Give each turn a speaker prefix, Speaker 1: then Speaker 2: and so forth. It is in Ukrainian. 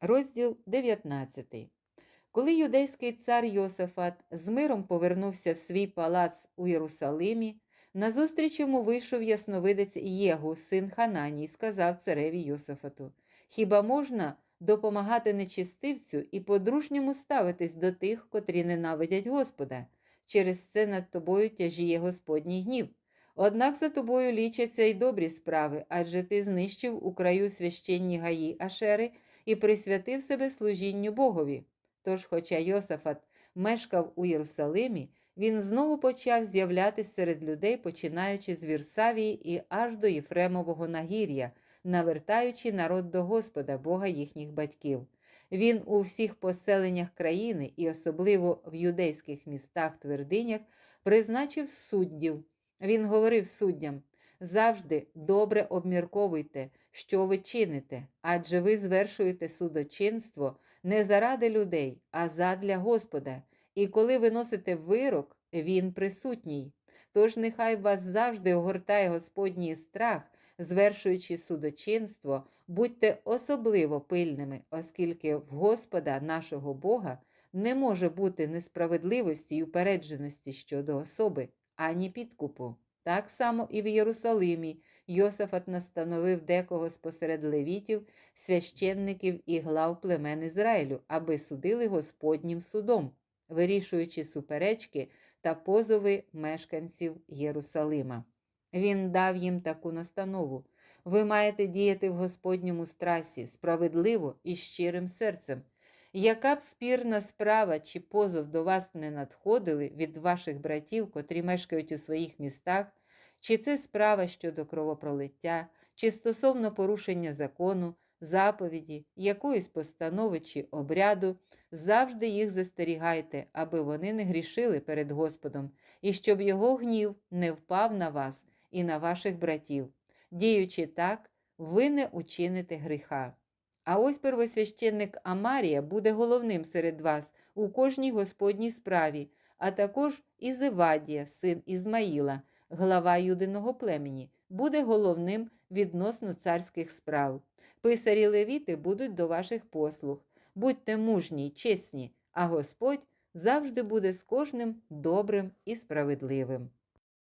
Speaker 1: Розділ 19. Коли юдейський цар Йосафат з миром повернувся в свій палац у Єрусалимі, назустріч йому вийшов ясновидець Єгу, син Хананій, сказав цареві Йосафату: Хіба можна допомагати нечистивцю і по-дружньому ставитись до тих, котрі ненавидять Господа? Через це над тобою тяжіє Господній гнів. Однак за тобою лічаться й добрі справи, адже ти знищив у краю священні гаї Ашери і присвятив себе служінню Богові. Тож, хоча Йосафат мешкав у Єрусалимі, він знову почав з'являтися серед людей, починаючи з Вірсавії і аж до Єфремового нагір'я, навертаючи народ до Господа, Бога їхніх батьків. Він у всіх поселеннях країни і особливо в юдейських містах твердинях призначив суддів. Він говорив суддям: завжди добре обмірковуйте, що ви чините, адже ви звершуєте судочинство не заради людей, а задля Господа. І коли виносите вирок, він присутній. Тож нехай вас завжди огортає Господній страх, звершуючи судочинство, будьте особливо пильними, оскільки в Господа, нашого Бога, не може бути несправедливості й упередженості щодо особи, ані підкупу. Так само і в Єрусалимі Йосафат настановив декого спосеред левітів, священників і глав племен Ізраїлю, аби судили Господнім судом, вирішуючи суперечки та позови мешканців Єрусалима. Він дав їм таку настанову. Ви маєте діяти в Господньому страсі справедливо і щирим серцем. Яка б спірна справа чи позов до вас не надходили від ваших братів, котрі мешкають у своїх містах, чи це справа щодо кровопролиття, чи стосовно порушення закону, заповіді, якоїсь постанови чи обряду, завжди їх застерігайте, аби вони не грішили перед Господом, і щоб його гнів не впав на вас і на ваших братів. Діючи так, ви не учините гріха. А ось первосвященник Амарія буде головним серед вас у кожній господній справі, а також Ізивадія, син Ізмаїла, глава юдиного племені, буде головним відносно царських справ. Писарі левіти будуть до ваших послуг. Будьте мужні й чесні, а Господь завжди буде з кожним добрим і справедливим.